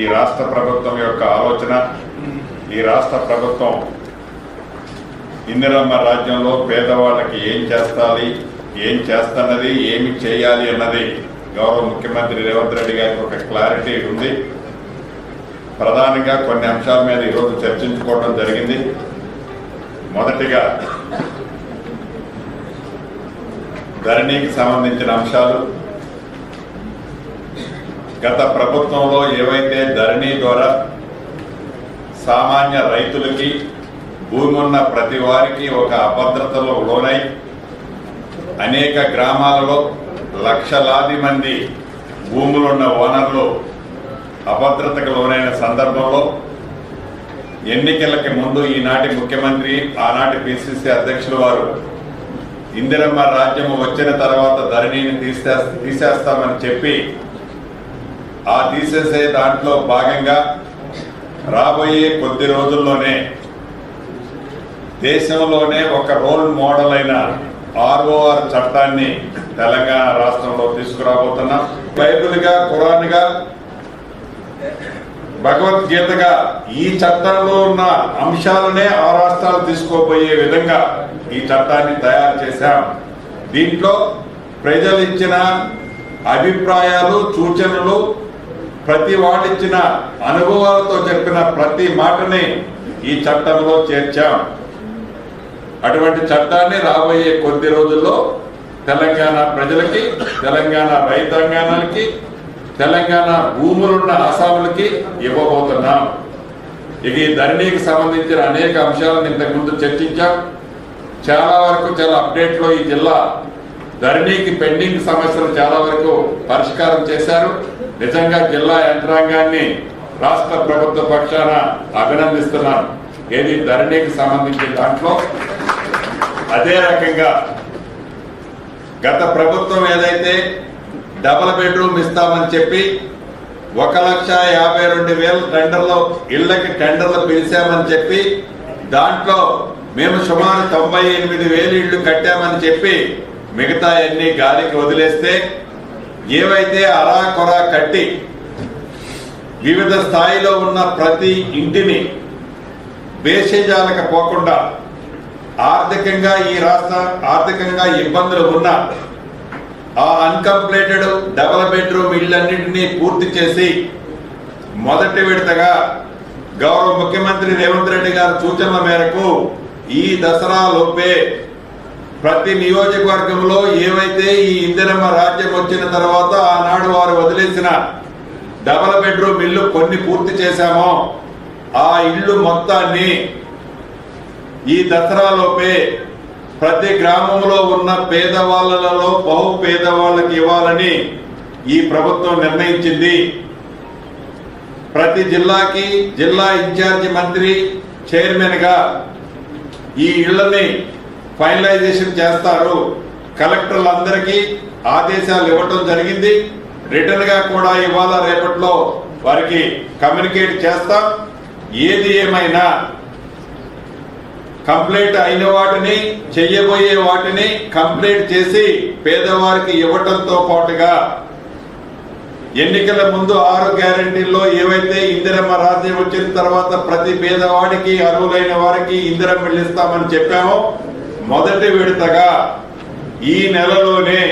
ఈ రాష్ట్ర ప్రభుత్వం యొక్క ఆలోచన ఈ రాష్ట్ర ప్రభుత్వం ఇందిరమ్మ రాజ్యంలో పేదవాళ్ళకి ఏం చేస్తాలి ఏం చేస్తున్నది ఏమి చేయాలి అన్నది గౌరవ ముఖ్యమంత్రి రేవంత్ రెడ్డి గారికి ఒక క్లారిటీ ఉంది. ప్రధానంగా కొన్ని అంశాల మీద ఈరోజు చర్చించుకోవడం జరిగింది. మొదటిగా ధరణికి సంబంధించిన అంశాలు గత ప్రభుత్వంలో ఏవైతే ధరణి ద్వారా సామాన్య రైతులకి భూమి ఉన్న ప్రతి వారికి ఒక అభద్రతలో లోనై అనేక గ్రామాలలో లక్షలాది మంది భూములున్న ఓనర్లు అభద్రతకు లోనైన సందర్భంలో ఎన్నికలకి ముందు ఈనాటి ముఖ్యమంత్రి ఆనాటి పిసిసి అధ్యక్షులు వారు ఇందిరమ్మ రాజ్యం వచ్చిన తర్వాత ధరణిని తీసే తీసేస్తామని చెప్పి ఆ తీసేసే దాంట్లో భాగంగా రాబోయే కొద్ది రోజుల్లోనే దేశంలోనే ఒక రోల్ మోడల్ అయిన ఆర్ఓఆర్ చట్టాన్ని తెలంగాణ రాష్ట్రంలో తీసుకురాబోతున్నాం. బైబిల్గా ఖురాన్గా భగవద్గీతగా ఈ చట్టంలో ఉన్న అంశాలనే ఆ రాష్ట్రాలు తీసుకోబోయే విధంగా ఈ చట్టాన్ని తయారు చేశాం. దీంట్లో ప్రజలు ఇచ్చిన అభిప్రాయాలు సూచనలు ప్రతి వాడిచ్చిన అనుభవాలతో చెప్పిన ప్రతి మాటని ఈ చట్టంలో చేర్చాం. అటువంటి చట్టాన్ని రాబోయే కొద్ది రోజుల్లో తెలంగాణ ప్రజలకి తెలంగాణ రైతాంగానికి తెలంగాణ భూములున్న అసాములకి ఇవ్వబోతున్నాం. ఇక ఈ ధరణికి సంబంధించిన అనేక అంశాలను ఇంతకుముందు చర్చించాం. చాలా వరకు చాలా అప్డేట్లో ఈ జిల్లా ధరణికి పెండింగ్ సమస్యలు చాలా వరకు పరిష్కారం చేశారు. నిజంగా జిల్లా యంత్రాంగాన్ని రాష్ట్ర ప్రభుత్వ పక్షాన అభినందిస్తున్నాను. ఏది ధరణికి సంబంధించిన దాంట్లో? అదే రకంగా గత ప్రభుత్వం ఏదైతే డబల్ బెడ్రూమ్ ఇస్తామని చెప్పి ఒక లక్ష యాభై రెండు వేల టెండర్లు ఇళ్ళకి టెండర్లు పిలిచామని చెప్పి దాంట్లో మేము సుమారు తొంభై ఎనిమిది వేలు ఇళ్ళు కట్టామని చెప్పి మిగతా అన్ని గాలికి వదిలేస్తే ఏవైతే అరా కొరా కట్టి వివిధ స్థాయిలో ఉన్న ప్రతి ఇంటిని వేషజాలక పోకుండా ఆర్థికంగా ఈ రాష్ట్ర ఆర్థికంగా ఇబ్బందులు ఉన్న ఆ అన్కంప్లీటెడ్ డబల్ బెడ్రూమ్ ఇళ్ళన్నింటినీ పూర్తి చేసి మొదటి విడతగా గౌరవ ముఖ్యమంత్రి రేవంత్ రెడ్డి గారి సూచనల మేరకు ఈ దసరా లోపే ప్రతి నియోజకవర్గంలో ఏవైతే ఈ ఇందిరమ్మ రాజ్యం వచ్చిన తర్వాత ఆనాడు వారు వదిలేసిన డబల్ బెడ్రూమ్ ఇల్లు కొన్ని పూర్తి చేశామో ఆ ఇల్లు మొత్తాన్ని ఈ దసరాలోపే ప్రతి గ్రామంలో ఉన్న పేదవాళ్ళలో బహు పేదవాళ్ళకి ఇవ్వాలని ఈ ప్రభుత్వం నిర్ణయించింది. ప్రతి జిల్లాకి జిల్లా ఇన్ఛార్జి మంత్రి చైర్మన్గా ఈ ఇళ్ళని ఫైనలైజేషన్ చేస్తారు. కలెక్టర్లందరికీ ఆదేశాలు ఇవ్వటం జరిగింది. రిటర్న్గా కూడా ఇవాళ రేపట్లో వారికి కమ్యూనికేట్ చేస్తాం. ఏది ఏమైనా కంప్లీట్ అయిన వాటిని చెయ్యబోయే వాటిని కంప్లీట్ చేసి పేదవారికి ఇవ్వటంతో పాటుగా ఎన్నికల ముందు ఆరు గ్యారంటీల్లో ఏవైతే ఇందిరమ్మ రాజ్యం వచ్చిన తర్వాత ప్రతి పేదవాడికి అర్హులైన వారికి ఇందిరమ్మ ఇల్లు ఇస్తామని చెప్పామో. మొదటి విడతగా ఈ నెలలోనే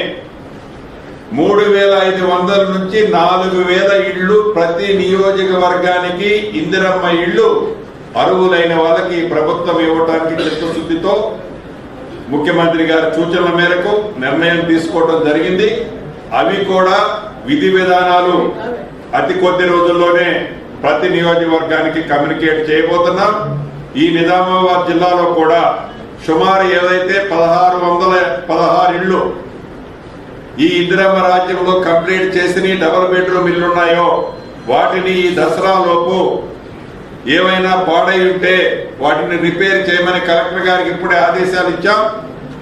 మూడు వేల ఐదు వందల నుంచి నాలుగు వేల ఇళ్ళు ప్రతి నియోజకవర్గానికి ఇందిరమ్మ ఇళ్ళు అరువులైన వాళ్ళకి ప్రభుత్వం ఇవ్వడానికి చిత్తశుద్ధితో ముఖ్యమంత్రి గారి సూచనల మేరకు నిర్ణయం తీసుకోవడం జరిగింది. అవి కూడా విధి విధానాలు అతి కొద్ది రోజుల్లోనే ప్రతి నియోజకవర్గానికి కమ్యూనికేట్ చేయబోతున్నాం. ఈ నిజామాబాద్ జిల్లాలో కూడా సుమారు ఏదైతే పదహారు వందల పదహారు ఇళ్ళు ఈ ఇందిరమ్మ రాజ్యంలో కంప్లీట్ చేసిన డబుల్ బెడ్రూమ్ ఇల్లు ఉన్నాయో వాటిని ఈ దసరా లోపు ఏమైనా పాడై ఉంటే వాటిని రిపేర్ చేయమని కలెక్టర్ గారికి ఇప్పుడే ఆదేశాలు ఇచ్చాం.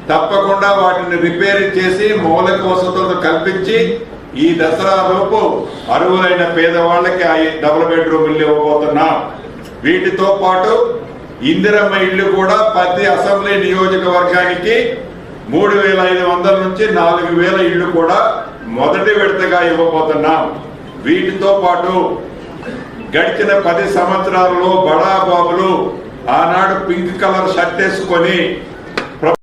తప్పకుండా వాటిని రిపేర్ చేసి మౌలిక వసతులను కల్పించి ఈ దసరా లోపు అరువులైన పేదవాళ్ళకి ఆ డబుల్ బెడ్రూమ్ ఇల్లు ఇవ్వబోతున్నాం. వీటితో పాటు ఇందిరమ్మ ఇల్లు కూడా ప్రతి అసెంబ్లీ నియోజకవర్గానికి మూడు వేల ఐదు వందల నుంచి నాలుగు వేల ఇళ్ళు కూడా మొదటి విడతగా ఇవ్వబోతున్నాం. వీటితో పాటు గడిచిన పది సంవత్సరాలలో బడాబాబులు ఆనాడు పింక్ కలర్ షర్ట్ వేసుకొని